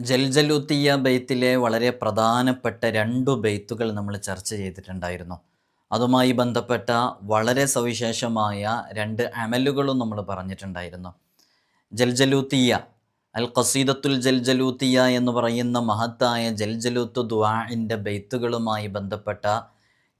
ജൽജലുത്തിയ ബെയ്ത്തിലെ വളരെ പ്രധാനപ്പെട്ട രണ്ടു ബെയ്ത്തുകൾ നമ്മൾ ചർച്ച ചെയ്തിട്ടുണ്ടായിരുന്നു. അതുമായി ബന്ധപ്പെട്ട വളരെ സവിശേഷമായ രണ്ട് അമലുകളും നമ്മൾ പറഞ്ഞിട്ടുണ്ടായിരുന്നു. ജൽജലൂത്തിയ അൽ ഖസീദത്തുൽ ജൽജലൂത്തിയ എന്ന് പറയുന്ന മഹത്തായ ജൽജലൂത്ത് ദ്വാഇന്റെ ബെയ്ത്തുകളുമായി ബന്ധപ്പെട്ട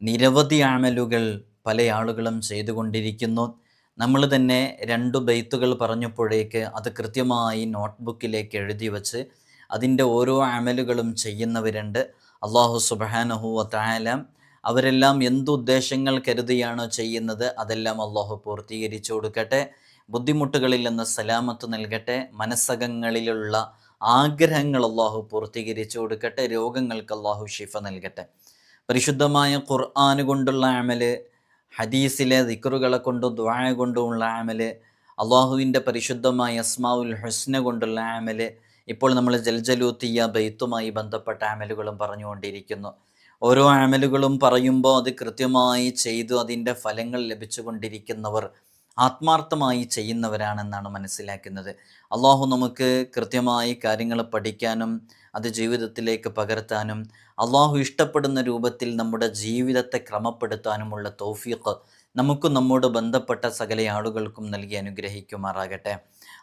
നിരവധി അമലുകൾ പല ആളുകളും ചെയ്തുകൊണ്ടിരിക്കുന്നു. നമ്മൾ തന്നെ രണ്ട് ബെയ്ത്തുകൾ പറഞ്ഞപ്പോഴേക്ക് അത് കൃത്യമായി നോട്ട്ബുക്കിലേക്ക് എഴുതി വച്ച് അതിന്റെ ഓരോ അമലുകളും ചെയ്യുന്നവരുണ്ട്. അള്ളാഹു സുബാനഹു വത്തായാലം അവരെല്ലാം എന്തുദ്ദേശങ്ങൾ കരുതിയാണോ ചെയ്യുന്നത് അതെല്ലാം അള്ളാഹു പൂർത്തീകരിച്ചു കൊടുക്കട്ടെ. ബുദ്ധിമുട്ടുകളിൽ നിന്ന് സലാമത്ത് നൽകട്ടെ. മനസ്സകങ്ങളിലുള്ള ആഗ്രഹങ്ങൾ അള്ളാഹു പൂർത്തീകരിച്ചു കൊടുക്കട്ടെ. രോഗങ്ങൾക്ക് അള്ളാഹു ഷിഫ നൽകട്ടെ. പരിശുദ്ധമായ ഖുർആൻ കൊണ്ടുള്ള അമൽ ഹദീസിലെ ദിക്റുകളെ കൊണ്ടും ദ്വായ കൊണ്ടുമുള്ള അമൽ അള്ളാഹുവിന്റെ പരിശുദ്ധമായ അസ്മാവുൽ ഹുസ്ന കൊണ്ടുള്ള അമൽ ഇപ്പോൾ നമ്മൾ ജൽജലൂത്തിയ ബെയ്ത്തുമായി ബന്ധപ്പെട്ട ആമലുകളും പറഞ്ഞുകൊണ്ടിരിക്കുന്നു. ഓരോ ആമലുകളും പറയുമ്പോൾ അത് കൃത്യമായി ചെയ്തു അതിന്റെ ഫലങ്ങൾ ലഭിച്ചുകൊണ്ടിരിക്കുന്നവർ ആത്മാർത്ഥമായി ചെയ്യുന്നവരാണെന്നാണ് മനസ്സിലാക്കുന്നത്. അള്ളാഹു നമുക്ക് കൃത്യമായി കാര്യങ്ങൾ പഠിക്കാനും അത് ജീവിതത്തിലേക്ക് പകർത്താനും അള്ളാഹു ഇഷ്ടപ്പെടുന്ന രൂപത്തിൽ നമ്മുടെ ജീവിതത്തെ ക്രമപ്പെടുത്താനുമുള്ള തൗഫീഖ് നമുക്ക് നമ്മോട് ബന്ധപ്പെട്ട സകല ആളുകൾക്കും നൽകി അനുഗ്രഹിക്കുമാറാകട്ടെ.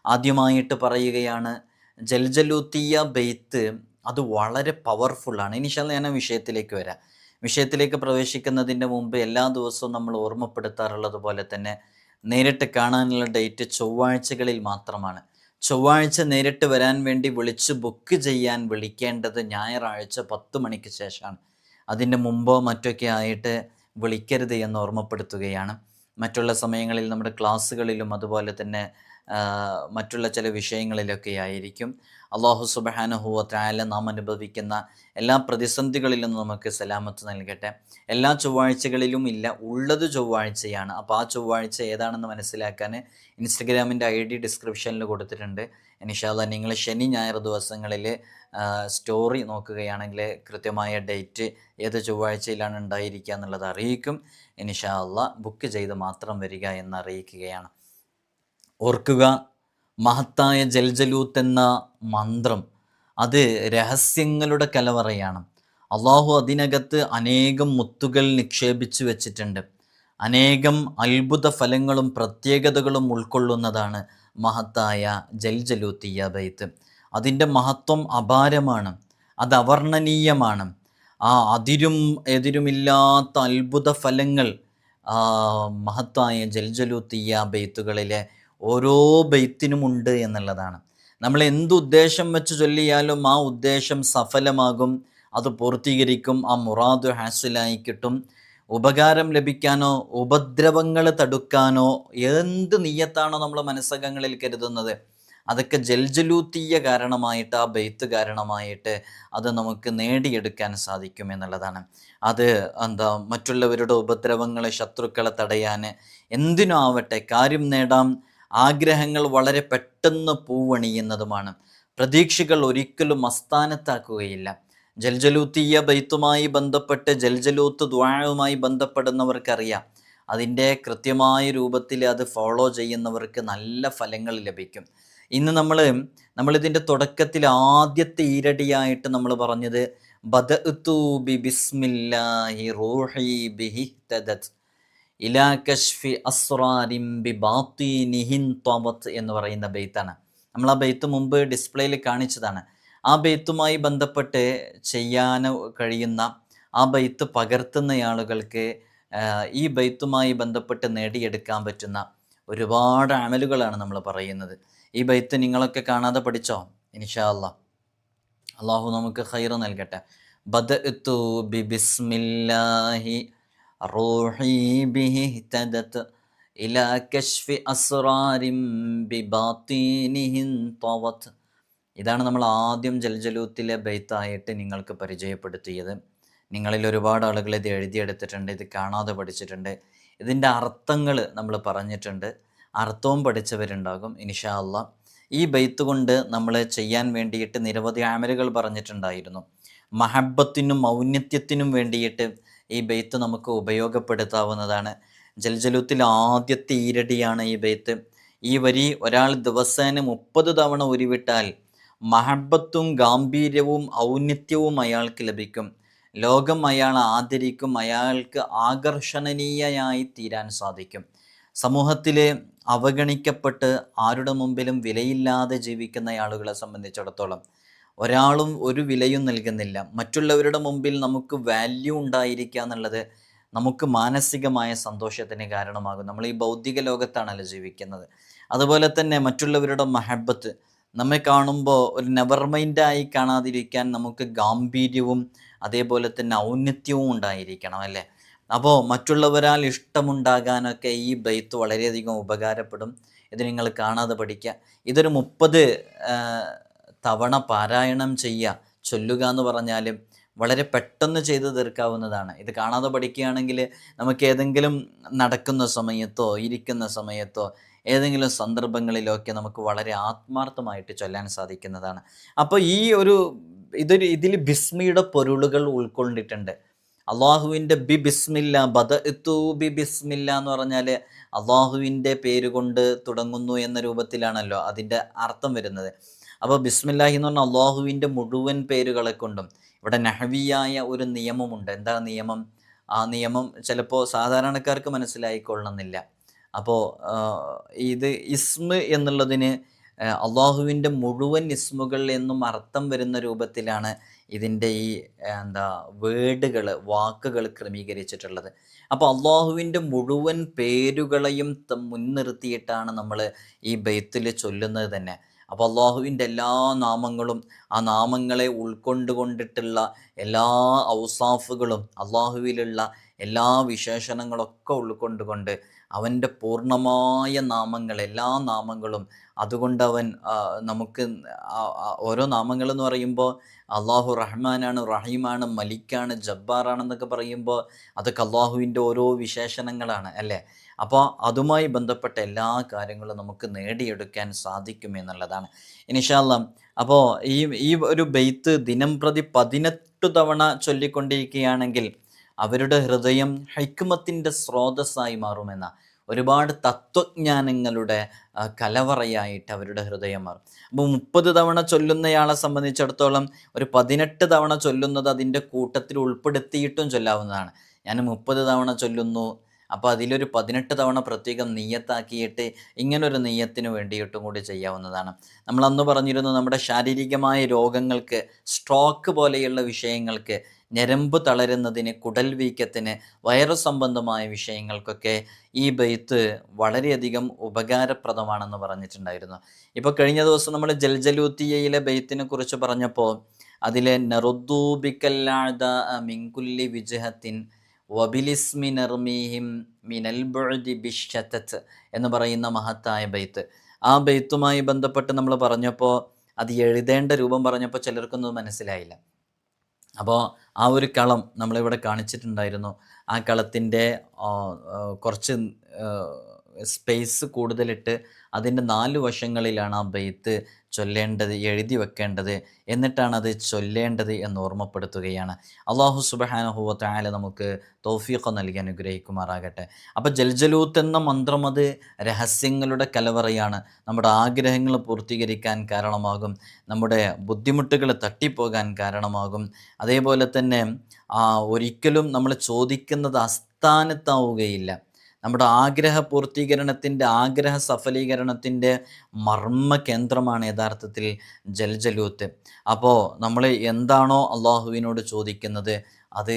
ആദ്യമായിട്ട് പറയുകയാണ് ജൽജലൂത്തിയ ബെയ്ത്ത് അത് വളരെ പവർഫുള്ളാണ് ഇനിഷാല്ല ഞാൻ വിഷയത്തിലേക്ക് വരാം. വിഷയത്തിലേക്ക് പ്രവേശിക്കുന്നതിന്റെ മുമ്പ് എല്ലാ ദിവസവും നമ്മൾ ഓർമ്മപ്പെടുത്താറുള്ളത് പോലെ തന്നെ നേരിട്ട് കാണാനുള്ള ഡേറ്റ് ചൊവ്വാഴ്ചകളിൽ മാത്രമാണ്. ചൊവ്വാഴ്ച നേരിട്ട് വരാൻ വേണ്ടി വിളിച്ച് ബുക്ക് ചെയ്യാൻ വിളിക്കേണ്ടത് ഞായറാഴ്ച പത്ത് മണിക്ക് ശേഷമാണ്. അതിന്റെ മുമ്പോ മറ്റൊക്കെ ആയിട്ട് വിളിക്കരുത് എന്ന് ഓർമ്മപ്പെടുത്തുകയാണ്. മറ്റുള്ള സമയങ്ങളിൽ നമ്മുടെ ക്ലാസ്സുകളിലും അതുപോലെ തന്നെ മറ്റുള്ള ചില വിഷയങ്ങളിലൊക്കെ ആയിരിക്കും. അള്ളാഹു സുബഹാനഹുവ ത്രായാല നാം അനുഭവിക്കുന്ന എല്ലാ പ്രതിസന്ധികളിലും നമുക്ക് സലാമത്ത് നൽകട്ടെ. എല്ലാ ചൊവ്വാഴ്ചകളിലും ഇല്ല ഉള്ളത് ചൊവ്വാഴ്ചയാണ്. അപ്പോൾ ആ ചൊവ്വാഴ്ച ഏതാണെന്ന് മനസ്സിലാക്കാൻ ഇൻസ്റ്റഗ്രാമിന്റെ ഐ ഡി ഡിസ്ക്രിപ്ഷനിൽ കൊടുത്തിട്ടുണ്ട്. ഇനിഷാല്ല നിങ്ങൾ ശനി ഞായർ ദിവസങ്ങളിൽ സ്റ്റോറി നോക്കുകയാണെങ്കിൽ കൃത്യമായ ഡേറ്റ് ഏത് ചൊവ്വാഴ്ചയിലാണ് ഉണ്ടായിരിക്കുക എന്നുള്ളത് അറിയിക്കും. ഇനിഷാല്ല ബുക്ക് ചെയ്ത് മാത്രം വരിക എന്ന് അറിയിക്കുകയാണ് ഓർക്കുക മഹത്തായ ജൽജലൂത്ത് എന്ന മന്ത്രം അത് രഹസ്യങ്ങളുടെ കലവറയാണ്. അള്ളാഹു അതിനകത്ത് അനേകം മുത്തുകൾ നിക്ഷേപിച്ചു വച്ചിട്ടുണ്ട്. അനേകം അത്ഭുത ഫലങ്ങളും പ്രത്യേകതകളും ഉൾക്കൊള്ളുന്നതാണ് മഹത്തായ ജൽജലൂത്തിയ ബൈത്ത്. അതിന്റെ മഹത്വം അപാരമാണ് അത് അവർണനീയമാണ്. ആ അതിരും എതിരുമില്ലാത്ത അത്ഭുത ഫലങ്ങൾ മഹത്തായ ജൽജലൂത്തിയ ബെയ്ത്തുകളിലെ ഓരോ ബെയ്ത്തിനുമുണ്ട് എന്നുള്ളതാണ്. നമ്മൾ എന്തുദ്ദേശം വെച്ച് ചൊല്ലിയാലും ആ ഉദ്ദേശം സഫലമാകും അത് പൂർത്തീകരിക്കും ആ മുറാദ് ഹാസിലായി കിട്ടും. ഉപകാരം ലഭിക്കാനോ ഉപദ്രവങ്ങൾ തടുക്കാനോ എന്ത് നീയത്താണോ നമ്മൾ മനസ്സകങ്ങളിൽ കരുതുന്നത് അതൊക്കെ ജൽജലൂത്തീയ കാരണമായിട്ട് ആ ബെയ്ത്ത് കാരണമായിട്ട് അത് നമുക്ക് നേടിയെടുക്കാൻ സാധിക്കും എന്നുള്ളതാണ്. അത് എന്താ മറ്റുള്ളവരുടെ ഉപദ്രവങ്ങളെ ശത്രുക്കളെ തടയാൻ എന്തിനും ആവട്ടെ കാര്യം നേടാം ആഗ്രഹങ്ങൾ വളരെ പെട്ടെന്ന് പൂവണിയുന്നതുമാണ്. പ്രതീക്ഷകൾ ഒരിക്കലും അസ്ഥാനത്താക്കുകയില്ല. ജൽജലൂത്തിയ ബൈത്തുമായി ബന്ധപ്പെട്ട് ജൽജലൂത്ത് ദ്വാഴവുമായി ബന്ധപ്പെടുന്നവർക്കറിയാം. അതിന്റെ കൃത്യമായ രൂപത്തിൽ അത് ഫോളോ ചെയ്യുന്നവർക്ക് നല്ല ഫലങ്ങൾ ലഭിക്കും. ഇന്ന് നമ്മൾ നമ്മളിതിന്റെ തുടക്കത്തിൽ ആദ്യത്തെ ഈരടിയായിട്ട് നമ്മൾ പറഞ്ഞത് ബദഅ്തു ബി ബിസ്മില്ലാഹി റൂഹി ബിഹി തദത് ഇലാ കഷ്ഫി എന്ന് പറയുന്ന ബെയ്ത്താണ്. നമ്മൾ ആ ബെയ്ത്ത് മുമ്പ് ഡിസ്പ്ലേയിൽ കാണിച്ചതാണ്. ആ ബെയ്ത്തുമായി ബന്ധപ്പെട്ട് ചെയ്യാൻ കഴിയുന്ന ആ ബെയ്ത്ത് പകർത്തുന്ന ആളുകൾക്ക് ഈ ബെയ്ത്തുമായി ബന്ധപ്പെട്ട് നേടിയെടുക്കാൻ പറ്റുന്ന ഒരുപാട് അമലുകളാണ് നമ്മൾ പറയുന്നത്. ഈ ബൈത്ത് നിങ്ങളൊക്കെ കാണാതെ പഠിച്ചോ? ഇൻഷാ അല്ല അള്ളാഹു നമുക്ക് ഖൈർ നൽകട്ടെ. ബദ് ബിസ്മില്ലാഹി റൂഹി ബിഹി اهتدت ഇലാ കശ്ഫി أسرار بباطينه തവത്. ഇതാണ് നമ്മൾ ആദ്യം ജൽജലൂത്തിലെ ബൈത്തായിട്ട് നിങ്ങൾക്ക് പരിചയപ്പെടുത്തിയത്. നിങ്ങളിൽ ഒരുപാട് ആളുകൾ ഇത് എഴുതിയെടുത്തിട്ടുണ്ട് ഇത് കാണാതെ പഠിച്ചിട്ടുണ്ട്. ഇതിന്റെ അർത്ഥങ്ങൾ നമ്മൾ പറഞ്ഞിട്ടുണ്ട്. അർത്ഥവും പഠിച്ചവരുണ്ടാകും ഇനിഷാ അല്ല ഈ ബൈത്ത് കൊണ്ട് നമ്മൾ ചെയ്യാൻ വേണ്ടിയിട്ട് നിരവധി ആമലുകൾ പറഞ്ഞിട്ടുണ്ടായിരുന്നു. മഹബത്തിനും ഔന്നത്യത്തിനും വേണ്ടിയിട്ട് ഈ ബെയ്ത്ത് നമുക്ക് ഉപയോഗപ്പെടുത്താവുന്നതാണ്. ജൽജലുത്തിൽ ആദ്യത്തെ ഈരടിയാണ് ഈ ബെയ്ത്ത്. ഈ വരി ഒരാൾ ദിവസേന മുപ്പത് തവണ ഉരുവിട്ടാൽ മഹബത്തും ഗാംഭീര്യവും ഔന്നിത്യവും അയാൾക്ക് ലഭിക്കും. ലോകം അയാൾ ആദരിക്കും അയാൾക്ക് ആകർഷണീയയായി തീരാൻ സാധിക്കും. സമൂഹത്തിൽ അവഗണിക്കപ്പെട്ട് ആരുടെ മുമ്പിലും വിലയില്ലാതെ ജീവിക്കുന്ന ആളുകളെ സംബന്ധിച്ചിടത്തോളം ഒരാളും ഒരു വിലയും നൽകുന്നില്ല. മറ്റുള്ളവരുടെ മുമ്പിൽ നമുക്ക് വാല്യൂ ഉണ്ടായിരിക്കുക എന്നുള്ളത് നമുക്ക് മാനസികമായ സന്തോഷത്തിന് കാരണമാകും. നമ്മൾ ഈ ഭൗതിക ലോകത്താണല്ലോ ജീവിക്കുന്നത്. അതുപോലെ തന്നെ മറ്റുള്ളവരുടെ മഹബത്ത് നമ്മെ കാണുമ്പോൾ ഒരു നെവർ മൈൻഡായി കാണാതിരിക്കാൻ നമുക്ക് ഗാംഭീര്യവും അതേപോലെ തന്നെ ഔന്നത്യവും ഉണ്ടായിരിക്കണം അല്ലേ? അപ്പോൾ മറ്റുള്ളവരാൽ ഇഷ്ടമുണ്ടാകാനൊക്കെ ഈ ബൈത്ത് വളരെയധികം ഉപകാരപ്പെടും. ഇത് നിങ്ങൾ കാണാതെ പഠിക്കുക. ഇതൊരു മുപ്പത് തവണ പാരായണം ചെയ്യുക ചൊല്ലുക എന്ന് പറഞ്ഞാൽ വളരെ പെട്ടെന്ന് ചെയ്തു തീർക്കാവുന്നതാണ്. ഇത് കാണാതെ പഠിക്കുകയാണെങ്കിൽ നമുക്ക് ഏതെങ്കിലും നടക്കുന്ന സമയത്തോ ഇരിക്കുന്ന സമയത്തോ ഏതെങ്കിലും സന്ദർഭങ്ങളിലൊക്കെ നമുക്ക് വളരെ ആത്മാർത്ഥമായിട്ട് ചൊല്ലാൻ സാധിക്കുന്നതാണ്. അപ്പോൾ ഈ ഒരു ഇതൊരു ഇതിൽ ബിസ്മിയുടെ പൊരുളുകൾ ഉൾക്കൊണ്ടിട്ടുണ്ട്. അള്ളാഹുവിന്റെ ബി ബിസ്മില്ല ബദ എത്തു ബി ബിസ്മില്ല എന്ന് പറഞ്ഞാൽ അള്ളാഹുവിന്റെ പേര് കൊണ്ട് തുടങ്ങുന്നു എന്ന രൂപത്തിലാണല്ലോ അതിന്റെ അർത്ഥം വരുന്നത്. അപ്പോൾ ബിസ്മില്ലാഹി എന്ന് പറഞ്ഞാൽ അള്ളാഹുവിന്റെ മുഴുവൻ പേരുകളെ കൊണ്ടും ഇവിടെ നഹവിയായ ഒരു നിയമമുണ്ട്. എന്താ നിയമം? ആ നിയമം ചിലപ്പോൾ സാധാരണക്കാർക്ക് മനസ്സിലായിക്കൊള്ളണമെന്നില്ല. അപ്പോൾ ഇത് ഇസ്മ എന്നുള്ളതിന് അള്ളാഹുവിന്റെ മുഴുവൻ ഇസ്മുകൾ എന്നും അർത്ഥം വരുന്ന രൂപത്തിലാണ് ഇതിന്റെ ഈ എന്താ വേർഡുകൾ വാക്കുകൾ ക്രമീകരിച്ചിട്ടുള്ളത്. അപ്പോൾ അള്ളാഹുവിന്റെ മുഴുവൻ പേരുകളെയും മുൻനിർത്തിയിട്ടാണ് നമ്മൾ ഈ ബെയ്ത്തിൽ ചൊല്ലുന്നത് തന്നെ. അപ്പോൾ അള്ളാഹുവിന്റെ എല്ലാ നാമങ്ങളും ആ നാമങ്ങളെ ഉൾക്കൊണ്ടുകൊണ്ടിട്ടുള്ള എല്ലാ ഔസാഫുകളും അള്ളാഹുവിലുള്ള എല്ലാ വിശേഷണങ്ങളൊക്കെ ഉൾക്കൊണ്ടുകൊണ്ട് അവന്റെ പൂർണമായ നാമങ്ങൾ എല്ലാ നാമങ്ങളും അതുകൊണ്ട് അവൻ നമുക്ക് ഓരോ നാമങ്ങൾ എന്ന് പറയുമ്പോൾ അള്ളാഹു റഹ്മാനാണ് റഹീമാണ് മലിക്കാണ് ജബ്ബാറാണെന്നൊക്കെ പറയുമ്പോൾ അതൊക്കെ അള്ളാഹുവിന്റെ ഓരോ വിശേഷണങ്ങളാണ് അല്ലേ? അപ്പോൾ അതുമായി ബന്ധപ്പെട്ട എല്ലാ കാര്യങ്ങളും നമുക്ക് നേടിയെടുക്കാൻ സാധിക്കും എന്നുള്ളതാണ്. ഇനിഷാല്ല അപ്പോൾ ഈ ഈ ഒരു ബെയ്ത്ത് ദിനം പ്രതി പതിനെട്ട് തവണ ചൊല്ലിക്കൊണ്ടിരിക്കുകയാണെങ്കിൽ അവരുടെ ഹൃദയം ഹൈക്കുമത്തിന്റെ സ്രോതസ്സായി മാറുമെന്ന ഒരുപാട് തത്വജ്ഞാനങ്ങളുടെ കലവറയായിട്ട് അവരുടെ ഹൃദയം മാറും. അപ്പോൾ മുപ്പത് തവണ ചൊല്ലുന്നയാളെ സംബന്ധിച്ചിടത്തോളം ഒരു പതിനെട്ട് തവണ ചൊല്ലുന്നത് അതിന്റെ കൂട്ടത്തിൽ ഉൾപ്പെടുത്തിയിട്ടും ചൊല്ലാവുന്നതാണ്. ഞാൻ മുപ്പത് തവണ ചൊല്ലുന്നു അപ്പോൾ അതിലൊരു പതിനെട്ട് തവണ പ്രത്യേകം നീയത്താക്കിയിട്ട് ഇങ്ങനൊരു നീയത്തിന് വേണ്ടിയിട്ടും കൂടി ചെയ്യാവുന്നതാണ്. നമ്മൾ അന്ന് പറഞ്ഞിരുന്നു നമ്മുടെ ശാരീരികമായ രോഗങ്ങൾക്ക് സ്ട്രോക്ക് പോലെയുള്ള വിഷയങ്ങൾക്ക് ഞരമ്പ് തളരുന്നതിന് കുടൽ വീക്കത്തിന് വൈറസ് സംബന്ധമായ വിഷയങ്ങൾക്കൊക്കെ ഈ ബെയ്ത്ത് വളരെയധികം ഉപകാരപ്രദമാണെന്ന് പറഞ്ഞിട്ടുണ്ടായിരുന്നു. ഇപ്പോൾ കഴിഞ്ഞ ദിവസം നമ്മൾ ജൽജലൂത്തിയയിലെ ബെയ്ത്തിനെ കുറിച്ച് പറഞ്ഞപ്പോൾ അതിലെ നെറുദ്ദൂബിക്കല്ലാത മിങ്കുല്ലി വിജഹത്തിൻ വബിലിസ്മി നർമീഹിം മിനൽ ബിഷത്തത്ത് എന്ന് പറയുന്ന മഹത്തായ ബെയ്ത്ത്. ആ ബെയ്ത്തുമായി ബന്ധപ്പെട്ട് നമ്മൾ പറഞ്ഞപ്പോൾ അത് എഴുതേണ്ട രൂപം പറഞ്ഞപ്പോൾ ചിലർക്കൊന്നും മനസ്സിലായില്ല. അപ്പോൾ ആ ഒരു കളം നമ്മളിവിടെ കാണിച്ചിട്ടുണ്ടായിരുന്നു. ആ കളത്തിന്റെ കുറച്ച് സ്പേസ് കൂടുതലിട്ട് അതിന്റെ നാല് വശങ്ങളിലാണ് ആ ബെയ്ത്ത് ചൊല്ലേണ്ടത് എഴുതി വെക്കേണ്ടത് എന്നിട്ടാണ് അത് ചൊല്ലേണ്ടത് എന്ന് ഓർമ്മപ്പെടുത്തുകയാണ്. അള്ളാഹു സുബഹാനഹുവത്തായാല നമുക്ക് തോഫീഖ നൽകി അനുഗ്രഹിക്കുമാറാകട്ടെ. അപ്പോൾ ജൽജലൂത്ത് എന്ന മന്ത്രം അത് രഹസ്യങ്ങളുടെ കലവറയാണ്. നമ്മുടെ ആഗ്രഹങ്ങൾ പൂർത്തീകരിക്കാൻ കാരണമാകും. നമ്മുടെ ബുദ്ധിമുട്ടുകൾ തട്ടിപ്പോകാൻ കാരണമാകും. അതേപോലെ തന്നെ ഒരിക്കലും നമ്മൾ ചോദിക്കുന്നത് അസ്ഥാനത്താവുകയില്ല നമ്മുടെ ആഗ്രഹ പൂർത്തീകരണത്തിന്റെ ആഗ്രഹ സഫലീകരണത്തിന്റെ മർമ്മ കേന്ദ്രമാണ് യഥാർത്ഥത്തിൽ ജൽജലൂത്ത്. അപ്പോൾ നമ്മൾ എന്താണോ അള്ളാഹുവിനോട് ചോദിക്കുന്നത് അത്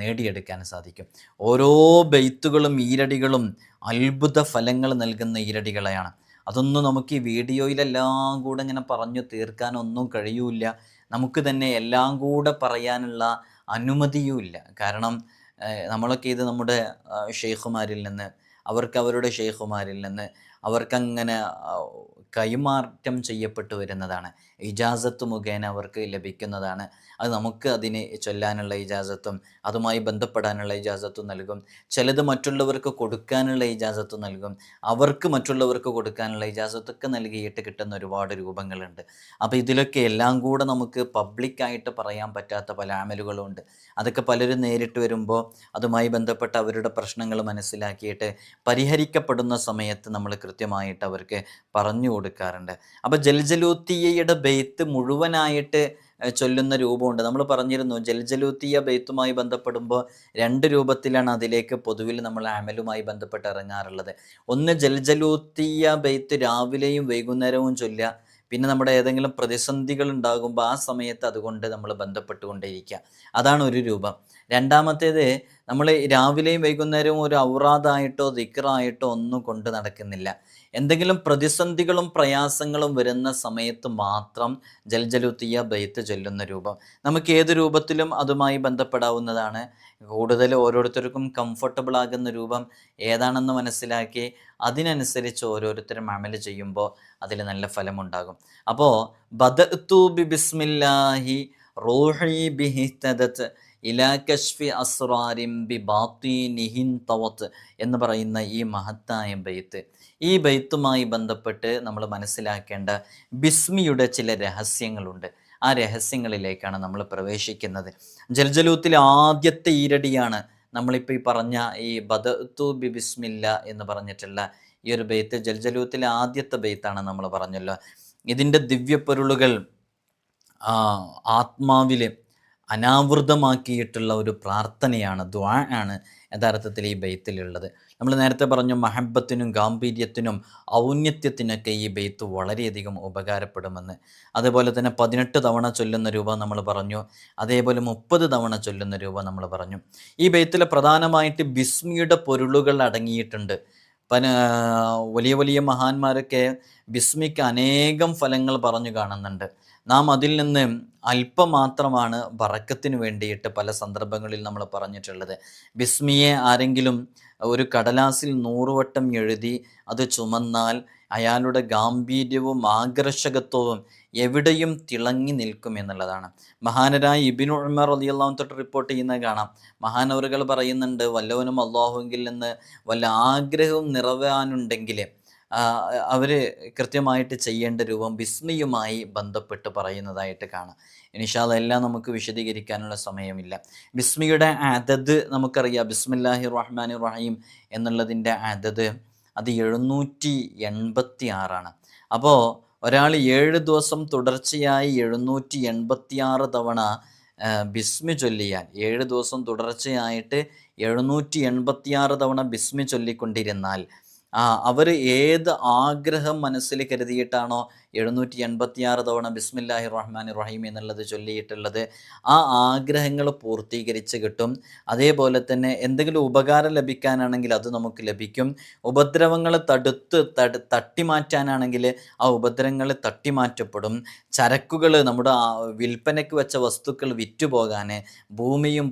നേടിയെടുക്കാൻ സാധിക്കും. ഓരോ ബെയ്ത്തുകളും ഈരടികളും അത്ഭുത ഫലങ്ങൾ നൽകുന്ന ഈരടികളെയാണ്. അതൊന്നും നമുക്ക് ഈ വീഡിയോയിലെല്ലാം കൂടെ ഇങ്ങനെ പറഞ്ഞു തീർക്കാനൊന്നും കഴിയൂല നമുക്ക് തന്നെ എല്ലാം കൂടെ പറയാനുള്ള അനുമതിയുമില്ല. കാരണം നമ്മളൊക്കെ ഇത് നമ്മുടെ ഷെയ്ഖുമാരിൽ നിന്ന് അവർക്ക് അവരുടെ ഷെയ്ഖുമാരിൽ നിന്ന് അവർക്കങ്ങനെ കൈമാറ്റം ചെയ്യപ്പെട്ടു വരുന്നതാണ്. ഇജാസത്ത് മുഖേന അവർക്ക് ലഭിക്കുന്നതാണ്. അത് നമുക്ക് അതിന് ചൊല്ലാനുള്ള ഇജാസത്തും അതുമായി ബന്ധപ്പെടാനുള്ള ഇജാസത്തും നൽകും. ചിലത് മറ്റുള്ളവർക്ക് കൊടുക്കാനുള്ള ഇജാസത്തും നൽകും. അവർക്ക് മറ്റുള്ളവർക്ക് കൊടുക്കാനുള്ള ഇജാസത്തൊക്കെ നൽകിയിട്ട് കിട്ടുന്ന ഒരുപാട് രൂപങ്ങളുണ്ട്. അപ്പോൾ ഇതിലൊക്കെ എല്ലാം കൂടെ നമുക്ക് പബ്ലിക്കായിട്ട് പറയാൻ പറ്റാത്ത പല ആമലുകളുണ്ട് അതൊക്കെ പലരും നേരിട്ട് വരുമ്പോൾ അതുമായി ബന്ധപ്പെട്ട അവരുടെ പ്രശ്നങ്ങൾ മനസ്സിലാക്കിയിട്ട് പരിഹരിക്കപ്പെടുന്ന സമയത്ത് നമ്മൾ കൃത്യമായിട്ട് അവർക്ക് പറഞ്ഞു കൊടുക്കാറുണ്ട്. അപ്പോൾ ജൽജലൂത്തിയയുടെ ബെയ്ത്ത് മുഴുവനായിട്ട് ചൊല്ലുന്ന രൂപമുണ്ട്. നമ്മൾ പറഞ്ഞിരുന്നു ജൽജലൂത്തിയ ബെയ്ത്തുമായി ബന്ധപ്പെടുമ്പോൾ രണ്ട് രൂപത്തിലാണ് അതിലേക്ക് പൊതുവിൽ നമ്മൾ ആമലുമായി ബന്ധപ്പെട്ട് ഇറങ്ങാറുള്ളത്. ഒന്ന് ജൽജലൂത്തിയ ബെയ്ത്ത് രാവിലെയും വൈകുന്നേരവും ചൊല്ലുക പിന്നെ നമ്മുടെ ഏതെങ്കിലും പ്രതിസന്ധികൾ ഉണ്ടാകുമ്പോൾ ആ സമയത്ത് അതുകൊണ്ട് നമ്മൾ ബന്ധപ്പെട്ടുകൊണ്ടേയിരിക്കുക. അതാണ് ഒരു രൂപം. രണ്ടാമത്തേത് നമ്മൾ രാവിലെയും വൈകുന്നേരവും ഒരു ഔറാദായിട്ടോ ദിക്റായിട്ടോ ഒന്നും കൊണ്ട് നടക്കുന്നില്ല. എന്തെങ്കിലും പ്രതിസന്ധികളും പ്രയാസങ്ങളും വരുന്ന സമയത്ത് മാത്രം ജൽജലുത്തിയ ബൈത്ത് ചൊല്ലുന്ന രൂപം. നമുക്ക് ഏത് രൂപത്തിലും അതുമായി ബന്ധപ്പെടാവുന്നതാണ്. കൂടുതൽ ഓരോരുത്തർക്കും കംഫർട്ടബിൾ ആകുന്ന രൂപം ഏതാണെന്ന് മനസ്സിലാക്കി അതിനനുസരിച്ച് ഓരോരുത്തരും അമൽ ചെയ്യുമ്പോൾ അതിൽ നല്ല ഫലമുണ്ടാകും. അപ്പോൾ ബിസ്മില്ലാഹി ഇലാ ബി എന്ന് പറയുന്ന ഈ മഹത്തായ ബെയ്ത്ത് ഈ ബൈത്തുമായി ബന്ധപ്പെട്ട് നമ്മൾ മനസ്സിലാക്കേണ്ട ബിസ്മിയുടെ ചില രഹസ്യങ്ങളുണ്ട്. ആ രഹസ്യങ്ങളിലേക്കാണ് നമ്മൾ പ്രവേശിക്കുന്നത്. ജൽജലൂത്തിലെ ആദ്യത്തെ ഈരടിയാണ് നമ്മളിപ്പോൾ ഈ പറഞ്ഞ ഈ ബദത്തു ബി ബിസ്മില്ല എന്ന് പറഞ്ഞിട്ടുള്ള ഈ ഒരു ബെയ്ത്ത് ജൽജലൂത്തിലെ ആദ്യത്തെ ബെയ്ത്താണ് നമ്മൾ പറഞ്ഞല്ലോ. ഇതിന്റെ ദിവ്യപ്പൊരുളുകൾ ആത്മാവിൽ അനാവൃതമാക്കിയിട്ടുള്ള ഒരു പ്രാർത്ഥനയാണ് ദ്വാ ആണ്. യഥാർത്ഥത്തിൽ ഈ ബെയ്ത്തിലുള്ളത്. നമ്മൾ നേരത്തെ പറഞ്ഞു മഹബത്തിനും ഗാംഭീര്യത്തിനും ഔന്നത്യത്തിനൊക്കെ ഈ ബെയ്ത്ത് വളരെയധികം ഉപകാരപ്പെടുമെന്ന്. അതുപോലെ തന്നെ പതിനെട്ട് തവണ ചൊല്ലുന്ന രൂപ നമ്മൾ പറഞ്ഞു. അതേപോലെ മുപ്പത് തവണ ചൊല്ലുന്ന രൂപ നമ്മൾ പറഞ്ഞു. ഈ ബെയ്ത്തിൽ പ്രധാനമായിട്ട് ബിസ്മിയുടെ പൊരുളുകൾ അടങ്ങിയിട്ടുണ്ട്. പല വലിയ വലിയ മഹാന്മാരൊക്കെ ബിസ്മിക്ക് അനേകം ഫലങ്ങൾ പറഞ്ഞു കാണുന്നുണ്ട്. നാം അതിൽ നിന്ന് അല്പം മാത്രമാണ് ബറക്കത്തിന് വേണ്ടിയിട്ട് പല സന്ദർഭങ്ങളിൽ നമ്മൾ പറഞ്ഞിട്ടുള്ളത്. ബിസ്മിയെ ആരെങ്കിലും ഒരു കടലാസിൽ നൂറുവട്ടം എഴുതി അത് ചുമന്നാൽ അയാളുടെ ഗാംഭീര്യവും ആകർഷകത്വവും എവിടെയും തിളങ്ങി നിൽക്കും എന്നുള്ളതാണ്. മഹാനരായ ഇബിനു ഉമർ അലിയല്ലാം തൊട്ട് റിപ്പോർട്ട് ചെയ്യുന്നത് കാണാം. മഹാനവറുകൾ പറയുന്നുണ്ട് വല്ലവനും അള്ളാഹുവിൽ നിന്ന് വല്ല ആഗ്രഹവും നിറവേറാനുണ്ടെങ്കിൽ അവർ കൃത്യമായിട്ട് ചെയ്യേണ്ട രൂപം ബിസ്മിയുമായി ബന്ധപ്പെട്ട് പറയുന്നതായിട്ട് കാണാം. ഇനിഷാ എല്ലാം നമുക്ക് വിശദീകരിക്കാനുള്ള സമയമില്ല. ബിസ്മിയുടെ അതത് നമുക്കറിയാം. ബിസ്മില്ലാഹി റഹ്മാൻ റഹീം എന്നുള്ളതിന്റെ അതത് അത് എഴുന്നൂറ്റി എൺപത്തി ആറാണ് അപ്പോൾ ഒരാൾ ഏഴ് ദിവസം തുടർച്ചയായി എഴുന്നൂറ്റി എൺപത്തി ആറ് തവണ ബിസ്മി ചൊല്ലിയാൽ ഏഴ് ദിവസം തുടർച്ചയായിട്ട് എഴുന്നൂറ്റി എൺപത്തി ആറ് തവണ ബിസ്മി ചൊല്ലിക്കൊണ്ടിരുന്നാൽ ആ അവർ ഏത് ആഗ്രഹം മനസ്സിൽ കരുതിയിട്ടാണോ എഴുന്നൂറ്റി എൺപത്തി ആറ് തവണ ബിസ്മില്ലാഹി റഹ്മാൻ റഹീം എന്നുള്ളത് ചൊല്ലിയിട്ടുള്ളത്. ആ ആഗ്രഹങ്ങൾ പൂർത്തീകരിച്ച് കിട്ടും. അതേപോലെ തന്നെ എന്തെങ്കിലും ഉപകാരം ലഭിക്കാനാണെങ്കിൽ അത് നമുക്ക് ലഭിക്കും. ഉപദ്രവങ്ങൾ തടുത്ത് തട്ടി തട്ടിമാറ്റാനാണെങ്കിൽ ആ ഉപദ്രവങ്ങൾ തട്ടിമാറ്റപ്പെടും. ചരക്കുകൾ നമ്മുടെ വിൽപ്പനയ്ക്ക് വെച്ച വസ്തുക്കൾ വിറ്റുപോകാൻ ഭൂമിയും